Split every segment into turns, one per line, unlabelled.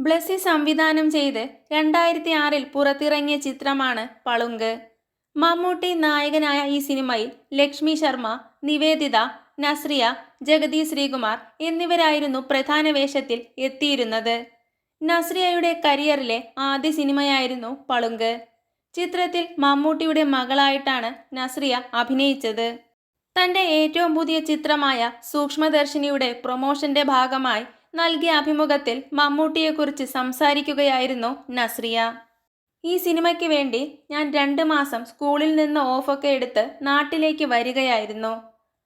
ബ്ലസ്സി സംവിധാനം ചെയ്ത് രണ്ടായിരത്തി ആറിൽ പുറത്തിറങ്ങിയ ചിത്രമാണ് പളുങ്ക്. മമ്മൂട്ടി നായകനായ ഈ സിനിമയിൽ ലക്ഷ്മി ശർമ്മ നിവേദിത നസ്രിയ ജഗതി ശ്രീകുമാർ എന്നിവരായിരുന്നു പ്രധാന വേഷത്തിൽ എത്തിയിരുന്നത്. നസ്രിയയുടെ കരിയറിലെ ആദ്യ സിനിമയായിരുന്നു പളുങ്ക്. ചിത്രത്തിൽ മമ്മൂട്ടിയുടെ മകളായിട്ടാണ് നസ്രിയ അഭിനയിച്ചത്. തന്റെ ഏറ്റവും പുതിയ ചിത്രമായ സൂക്ഷ്മദർശിനിയുടെ പ്രൊമോഷന്റെ ഭാഗമായി നൽകിയ അഭിമുഖത്തിൽ മമ്മൂട്ടിയെക്കുറിച്ച് സംസാരിക്കുകയായിരുന്നു നസ്രിയ. ഈ സിനിമയ്ക്ക് വേണ്ടി ഞാൻ രണ്ട് മാസം സ്കൂളിൽ നിന്ന് ഓഫൊക്കെ എടുത്ത് നാട്ടിലേക്ക് വരികയായിരുന്നു.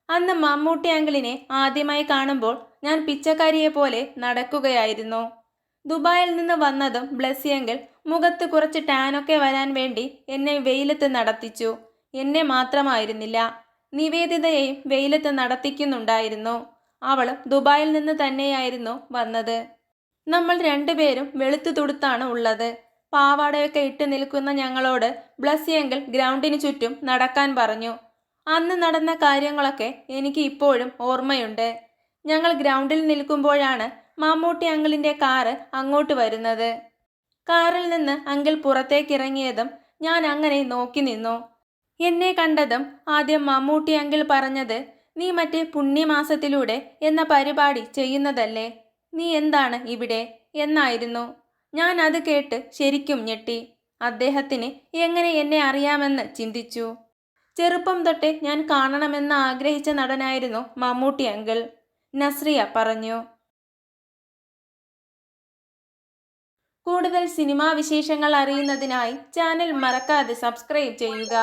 അന്ന് മമ്മൂട്ടി അങ്കിളിനെ ആദ്യമായി കാണുമ്പോൾ ഞാൻ പിച്ചക്കാരിയെ പോലെ നടക്കുകയായിരുന്നു. ദുബായിൽ നിന്ന് വന്നതും ബ്ലസ്സിയെങ്കിൽ മുഖത്ത് കുറച്ച് ടാനൊക്കെ വരാൻ വേണ്ടി എന്നെ വെയിലത്ത് നടത്തിച്ചു. എന്നെ മാത്രമായിരുന്നില്ല നിവേദിതയെയും വെയിലത്ത് നടത്തിക്കുന്നുണ്ടായിരുന്നു. അവളും ദുബായിൽ നിന്ന് തന്നെയായിരുന്നു വന്നത്. നമ്മൾ രണ്ടുപേരും വെളുത്തു തുടുത്താണ് ഉള്ളത്. പാവാടയൊക്കെ ഇട്ട് നിൽക്കുന്ന ഞങ്ങളോട് ബ്ലസ്സിയെങ്കിൽ ഗ്രൗണ്ടിന് ചുറ്റും നടക്കാൻ പറഞ്ഞു. അന്ന് നടന്ന കാര്യങ്ങളൊക്കെ എനിക്ക് ഇപ്പോഴും ഓർമ്മയുണ്ട്. ഞങ്ങൾ ഗ്രൗണ്ടിൽ നിൽക്കുമ്പോഴാണ് മമ്മൂട്ടി അങ്കിളിന്റെ കാറ് അങ്ങോട്ട് വരുന്നത്. കാറിൽ നിന്ന് അങ്കിൾ പുറത്തേക്ക് ഇറങ്ങിയതും ഞാൻ അങ്ങനെ നോക്കി നിന്നു. എന്നെ കണ്ടതും ആദ്യം മമ്മൂട്ടി അങ്കിൾ പറഞ്ഞത് നീ മറ്റേ പുണ്യമാസത്തിലൂടെ എന്ന പരിപാടി ചെയ്യുന്നതല്ലേ? നീ എന്താണ് ഇവിടെ? എന്നായിരുന്നു. ഞാൻ അത് കേട്ട് ശരിക്കും ഞെട്ടി. അദ്ദേഹത്തിന് എങ്ങനെ എന്നെ അറിയാമെന്ന് ചിന്തിച്ചു. ചെറുപ്പം തൊട്ടേ ഞാൻ കാണണമെന്ന് ആഗ്രഹിച്ച നടനായിരുന്നു മമ്മൂട്ടി അങ്കിൾ നസ്രിയ പറഞ്ഞു. കൂടുതൽ സിനിമാ വിശേഷങ്ങൾ അറിയുന്നതിനായി ചാനൽ മറക്കാതെ സബ്സ്ക്രൈബ് ചെയ്യുക.